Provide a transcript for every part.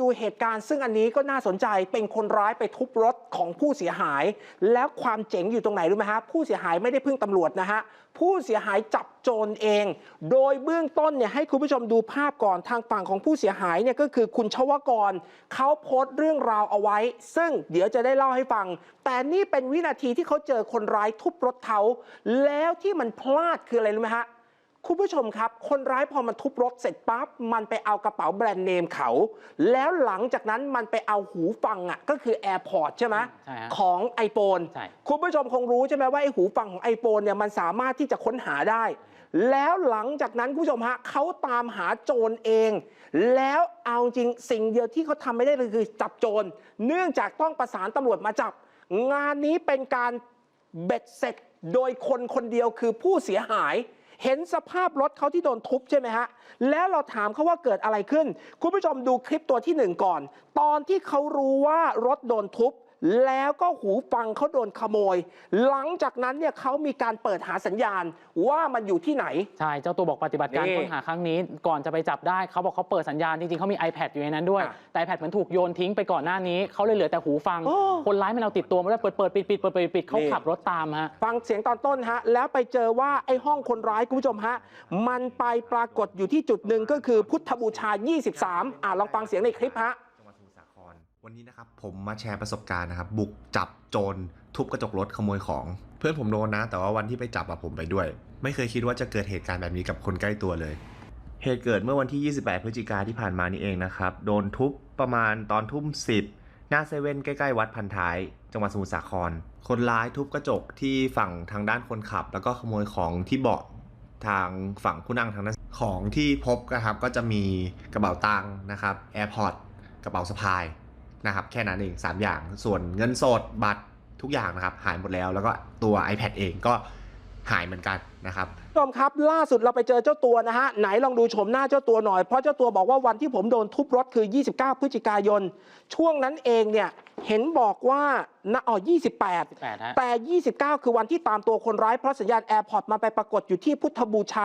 ดูเหตุการณ์ ซึ่งอันนี้ก็น่าสนใจเป็นคนร้ายไปทุบรถของผู้เสียหาย แล้วความเจ๋งอยู่ตรงไหนรู้ไหมฮะผู้เสียหายไม่ได้พึ่งตำรวจนะฮะผู้เสียหายจับโจรเอง โดยเบื้องต้นเนี่ยให้คุณผู้ชมดูภาพก่อนทางฝั่งของผู้เสียหายเนี่ยก็คือคุณชวกรเขาโพสต์เรื่องราวเอาไว้ ซึ่งเดี๋ยวจะได้เล่าให้ฟัง แต่นี่เป็นวินาทีที่เขาเจอคนร้ายทุบรถเขาแล้วที่มันพลาดคืออะไรรู้ไหมฮะ คุณผู้ชมครับ คนร้ายพอมันทุบรถเสร็จปั๊บ มันไปเอากระเป๋าแบรนด์เนมเขา แล้วหลังจากนั้นมันไปเอาหูฟังอะก็คือ AirPod ใช่ไหมใช่ฮะของ iPhone ใช่ คุณผู้ชมคงรู้ใช่ไหมว่าไอ้หูฟังของ iPhone เนี่ยมันสามารถที่จะค้นหาได้ แล้วหลังจากนั้นคุณผู้ชมฮะเขาตามหาโจรเอง แล้วเอาจริงสิ่งเดียวที่เขาทำไม่ได้เลยคือจับโจรเนื่องจากต้องประสานตำรวจมาจับ งานนี้เป็นการเบ็ดเสร็จโดยคนคนเดียวคือผู้เสียหาย เห็นสภาพรถเขาที่โดนทุบใช่ไหมฮะ แล้วเราถามเขาว่าเกิดอะไรขึ้น คุณผู้ชมดูคลิปตัวที่หนึ่งก่อน ตอนที่เขารู้ว่ารถโดนทุบ แล้วก็หูฟังเขาโดนขโมย หลังจากนั้นเนี่ยเขามีการเปิดหาสัญญาณว่ามันอยู่ที่ไหน ใช่ เจ้าตัวบอกปฏิบัติการนี่ค้นหาครั้งนี้ ก่อนจะไปจับได้เขาบอกเขาเปิดสัญญาณจริงๆเขามี iPad อยู่ในนั้นด้วย อะแต่ iPad เหมือนถูกโยนทิ้งไปก่อนหน้านี้ เขาเลยเหลือแต่หูฟัง โอ้ คนร้ายมันเอาติดตัวมาด้วยเปิดเปิดปิดปิดเปิดเปิดปิดเขานี่ขับรถตามฮะ ฟังเสียงตอนต้นฮะ แล้วไปเจอว่าไอ้ห้องคนร้ายคุณผู้ชมฮะ มันไปปรากฏอยู่ที่จุดหนึ่งก็คือพุทธบูชา 23 อ่าลองฟังเสียงในคลิปฮะ วันนี้นะครับผมมาแชร์ประสบการณ์นะครับ บุกจับโจรทุบกระจกรถขโมยของ เพื่อนผมโดนนะ แต่ว่าวันที่ไปจับอะผมไปด้วย ไม่เคยคิดว่าจะเกิดเหตุการณ์แบบนี้กับคนใกล้ตัวเลย เหตุเกิดเมื่อวันที่ 28 พฤศจิกาที่ผ่านมานี่เองนะครับ โดนทุบประมาณตอนทุ่ม 10 หน้าเซเว่นใกล้ๆวัดพันท้าย จังหวัดสมุทรสาคร คนร้ายทุบกระจกที่ฝั่งทางด้านคนขับ แล้วก็ขโมยของที่เบาะทางฝั่งผู้นั่งทางด้านของที่พบนะครับก็จะมีกระเป๋าตังค์นะครับ AirPods กระเป๋าสะพาย นะครับแค่นั้นเอง 3 อย่างส่วนเงินสดบัตรทุกอย่างนะครับหายหมดแล้ว แล้วก็ตัว iPad เองก็หายเหมือนกัน นะครับผู้ชมครับ ล่าสุดเราไปเจอเจ้าตัวนะฮะไหนลองดูโฉมหน้าเจ้าตัวหน่อย เพราะเจ้าตัวบอกว่าวันที่ผมโดนทุบรถคือ 29 พฤศจิกายน ช่วงนั้นเองเนี่ยเห็นบอกว่านะอ๋อ28 28ฮะแต่ 29 คือวันที่ตามตัวคนร้ายเพราะสัญญาณ AirPod มันไปปรากฏอยู่ที่พุทธบูชา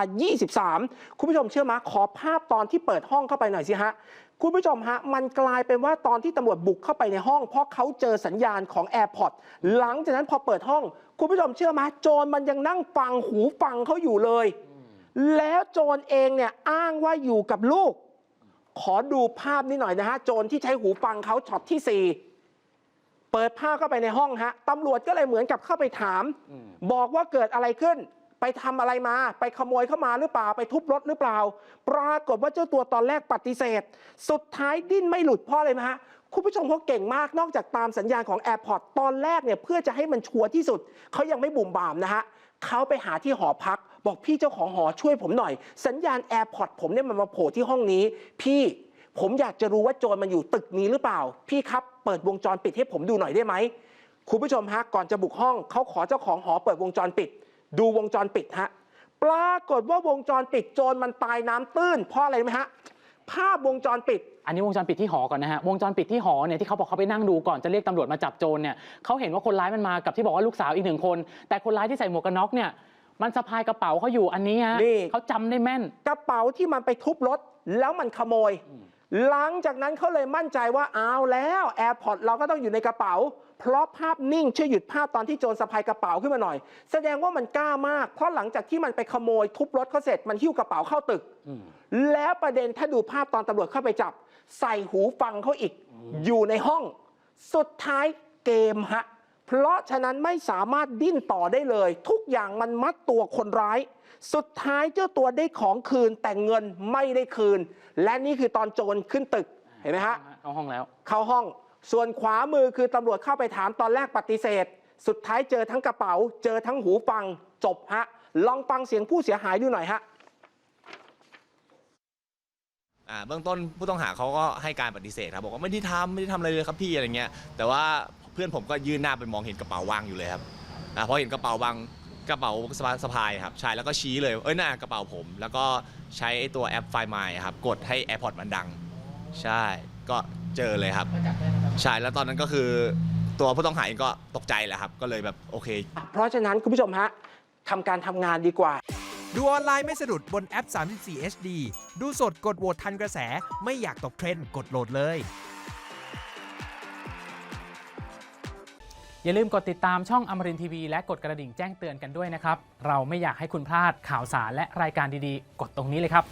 23 คุณผู้ชมเชื่อไหมขอภาพตอนที่เปิดห้องเข้าไปหน่อยสิฮะคุณผู้ชมฮะ มันกลายเป็นว่าตอนที่ตำรวจบุกเข้าไปในห้อง เพราะเขาเจอสัญญาณของ AirPod หลังจากนั้นพอเปิดห้อง คุณผู้ชมเชื่อไหมโจรมันยังนั่งฟังหูฟังเขาอยู่เลย แล้วโจรเองเนี่ยอ้างว่าอยู่กับลูก ขอดูภาพนี้หน่อยนะฮะ โจรที่ใช้หูฟังเขาช็อตที่สี่เปิดภาพเข้าไปในห้องฮะตำรวจก็เลยเหมือนกับเข้าไปถามอืมบอกว่าเกิดอะไรขึ้น ไปทำอะไรมา ไปขโมยเข้ามาหรือเปล่า ไปทุบรถหรือเปล่า ปรากฏว่าเจ้าตัวตอนแรกปฏิเสธ สุดท้ายดิ้นไม่หลุดเพราะอะไรไหมฮะ คุณผู้ชมเขาเก่งมากนอกจากตามสัญญาณของ AirPod ตอนแรกเนี่ยเพื่อจะให้มันชัวร์ที่สุด เขายังไม่บุ่มบามนะฮะเขาไปหาที่หอพัก บอกพี่เจ้าของหอช่วยผมหน่อย สัญญาณ AirPod ผมเนี่ยมันมาโผล่ที่ห้องนี้ พี่ผมอยากจะรู้ว่าโจรมันอยู่ตึกนี้หรือเปล่า พี่ครับเปิดวงจรปิดให้ผมดูหน่อยได้ไหมคุณผู้ชมฮะก่อนจะบุกห้องเขาขอเจ้าของหอเปิดวงจรปิด ดูวงจรปิดฮะปรากฏว่าวงจรปิดโจรมันตายน้ำตื้นเพราะอะไรไหมฮะ ภาพวงจรปิด อันนี้วงจรปิดที่หอก่อนนะฮะวงจรปิดที่หอเนี่ยที่เขาบอกเขาไปนั่งดูก่อนจะเรียกตำรวจมาจับโจรเนี่ยเขาเห็นว่าคนร้ายมันมากับที่บอกว่าลูกสาวอีกหนึ่งคน แต่คนร้ายที่ใส่หมวกกันน็อกเนี่ยมันสะพายกระเป๋าเขาอยู่อันนี้ฮะนี่ เขาจำได้แม่น กระเป๋าที่มันไปทุบรถแล้วมันขโมย หลังจากนั้นเขาเลยมั่นใจว่าเอาแล้ว AirPod เราก็ต้องอยู่ในกระเป๋า เพราะภาพนิ่งช่วยหยุดภาพตอนที่โจรสะพายกระเป๋าขึ้นมาหน่อย แสดงว่ามันกล้ามาก เพราะหลังจากที่มันไปขโมยทุบรถเขาเสร็จมันหิ้วกระเป๋าเข้าตึก แล้วประเด็นถ้าดูภาพตอนตำรวจเข้าไปจับ ใส่หูฟังเขาอีก อยู่ในห้อง สุดท้ายเกมฮะ เพราะฉะนั้นไม่สามารถดิ้นต่อได้เลย ทุกอย่างมันมัดตัวคนร้าย สุดท้ายเจ้าตัวได้ของคืนแต่เงินไม่ได้คืน และนี่คือตอนโจรขึ้นตึกเห็นไหมฮะเข้าห้องแล้ว เข้าห้อง ส่วนขวามือคือตำรวจเข้าไปถามตอนแรกปฏิเสธ สุดท้ายเจอทั้งกระเป๋า เจอทั้งหูฟังจบฮะลองฟังเสียงผู้เสียหายดูหน่อยฮะอ่าเบื้องต้นผู้ต้องหาเขาก็ให้การปฏิเสธครับบอกว่าไม่ได้ทำไม่ได้ทำอะไรเลยครับพี่อะไรเงี้ยแต่ว่าเพื่อนผมก็ยื่นหน้าไปมองเห็นกระเป๋าวางอยู่เลยครับอ่าพอเห็นกระเป๋าวางกระเป๋าสะพายสะพายครับใช่แล้วก็ชี้เลยเอ้ยน่ากระเป๋าผม แล้วก็ใช้ไอ้ตัวแอปไฟล์มายครับกดให้ AirPod มันดัง ใช่ก็เจอเลยครับ ใช่แล้วตอนนั้นก็คือตัวผู้ต้องหาเองก็ตกใจแหละครับ ก็เลยแบบโอเค เพราะฉะนั้นคุณผู้ชมฮะทำการทำงานดีกว่า ดูออนไลน์ไม่สะดุดบนแอป 34 HD ดูสดกดโหวตทันกระแส ไม่อยากตกเทรนด์กดโหลดเลย อย่าลืมกดติดตามช่องอมรินทีวีและกดกระดิ่งแจ้งเตือนกันด้วยนะครับ เราไม่อยากให้คุณพลาดข่าวสารและรายการดีๆ กดตรงนี้เลยครับ